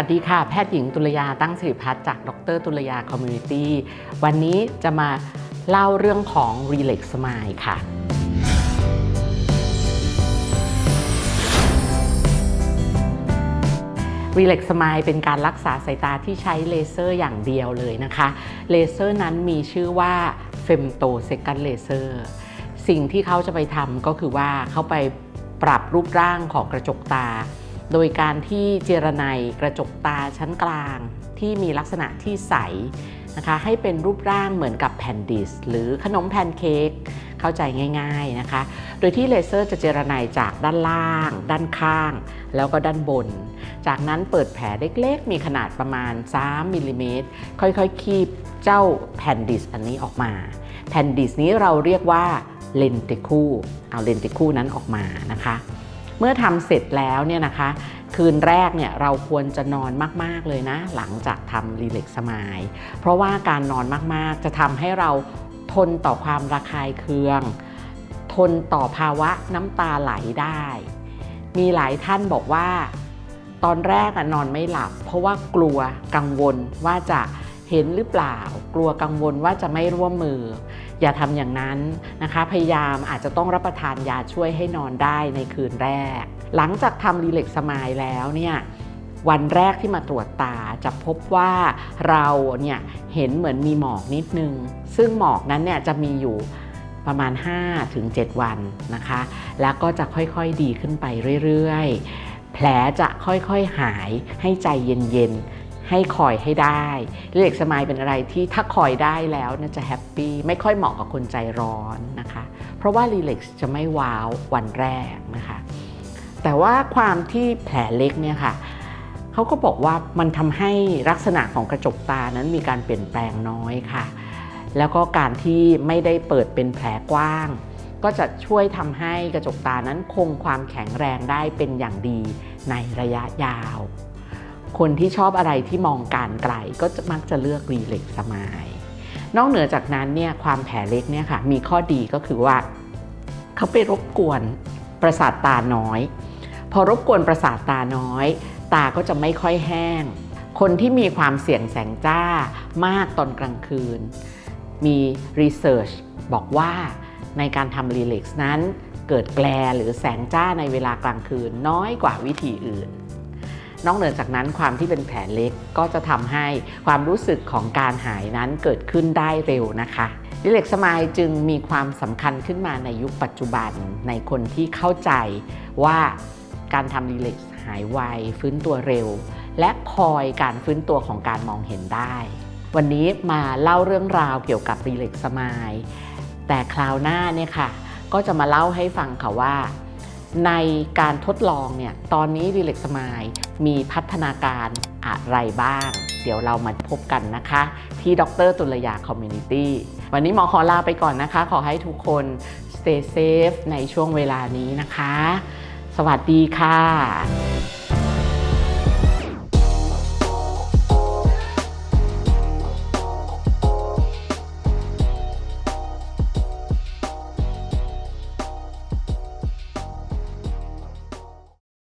วัสดีค่ะ แพทย์หญิงตุลยาตั้งสิริพัฒน์จากดรตุลยาคอมมูนิตี้วันนี้จะมาเล่าเรื่องของ Relax Smile ค่ะ Relax Smile เป็นการรักษาสายตาที่ใช้เลเซอร์อย่างเดียวเลยนะคะ เลเซอร์นั้นมีชื่อว่า Femto Second Laser สิ่งที่เขาจะไปทำก็คือว่าเขาไปปรับรูปร่างของกระจกตา โดยการที่เจรไนกระจกตาชั้นกลาง ที่มีลักษณะที่ใสนะคะให้เป็นรูปร่างเหมือนกับแผ่นดิส หรือขนมแพนเค้กเข้าใจง่ายๆนะคะ โดยที่เลเซอร์จะเจรไนจากด้านล่าง ด้านข้าง แล้วก็ด้านบน จากนั้นเปิดแผลเล็กๆ มีขนาดประมาณ 3มิลลิเมตรค่อยๆ คีบเจ้าแผ่นดิสอันนี้ออกมา แผ่นดิสนี้เราเรียกว่าเลนติคูเอาเลนติคูนั้นออกมานะคะ เมื่อทำเสร็จแล้วเนี่ยนะคะ คืนแรกเนี่ยเราควรจะนอนมากๆเลยนะ หลังจากทำรีเล็กสมายเพราะว่าการนอนมากๆ จะทำให้เราทนต่อความระคายเคือง ทนต่อภาวะน้ำตาไหลได้ มีหลายท่านบอกว่า ตอนแรกอะนอนไม่หลับ เพราะว่ากลัวกังวลว่าจะเห็นหรือเปล่า กลัวกังวลว่าจะไม่ร่วมมือ อย่าทำอย่างนั้นนะคะ พยายามอาจจะต้องรับประทานยาช่วยให้นอนได้ในคืนแรก หลังจากทำรีเล็กสมายแล้วเนี่ยวันแรกที่มาตรวจตาจะพบว่าเราเนี่ยเห็นเหมือนมีหมอกนิดนึง ซึ่งหมอกนั้นเนี่ยจะมีอยู่ประมาณ 5-7 วันนะคะ แล้วก็จะค่อยๆดีขึ้นไปเรื่อยๆ แผลจะค่อยๆหายให้ใจเย็นๆ ให้คอยให้ได้รีเล็กสมายเป็นอะไรที่ถ้าคอยได้แล้วน่าจะแฮปปี้ไม่ค่อยเหมาะกับคนใจร้อนนะคะ เพราะว่ารีเล็กจะไม่ว้าววันแรกนะคะ แต่ว่าความที่แผลเล็กเนี่ยค่ะเขาก็บอกว่ามันทำให้ลักษณะของกระจกตานั้นมีการเปลี่ยนแปลงน้อยค่ะ แล้วก็การที่ไม่ได้เปิดเป็นแผลกว้าง ก็จะช่วยทำให้กระจกตานั้นคงความแข็งแรงได้เป็นอย่างดีในระยะยาว คนที่ชอบอะไรที่มองการไกลก็จะมักจะเลือกรีเล็กสมายนอกเหนือจากนั้นเนี่ยความแผลเล็กเนี่ยค่ะมีข้อดีก็คือว่าเขาไปรบกวนประสาทตาน้อย พอรบกวนประสาทตาน้อย ตาก็จะไม่ค่อยแห้ง คนที่มีความเสี่ยงแสงจ้ามากตอนกลางคืน มีรีเสิร์ชบอกว่าในการทำรีเล็กซ์นั้นเกิดแกลหรือแสงจ้าในเวลากลางคืนน้อยกว่าวิธีอื่น นอกเหนือจากนั้นความที่เป็นแผลเล็กก็จะทำให้ความรู้สึกของการหายนั้นเกิดขึ้นได้เร็วนะคะรีเล็กสมายจึงมีความสำคัญขึ้นมาในยุคปัจจุบันในคนที่เข้าใจว่าการทำรีเล็กหายไวฟื้นตัวเร็ว และคอยการฟื้นตัวของการมองเห็นได้ วันนี้มาเล่าเรื่องราวเกี่ยวกับรีเล็กสมายแต่คราวหน้าเนี่ยค่ะ ก็จะมาเล่าให้ฟังค่ะว่า ในการทดลองเนี่ยตอนนี้ดีเล็กสมายมีพัฒนาการอะไรบ้าง เดี๋ยวเรามาพบกันนะคะ ที่ดรตุลยาคอมมูนิตี้วันนี้หมอขอลาไปก่อนนะคะ ขอให้ทุกคน stay safe ในช่วงเวลานี้นะคะ สวัสดีค่ะ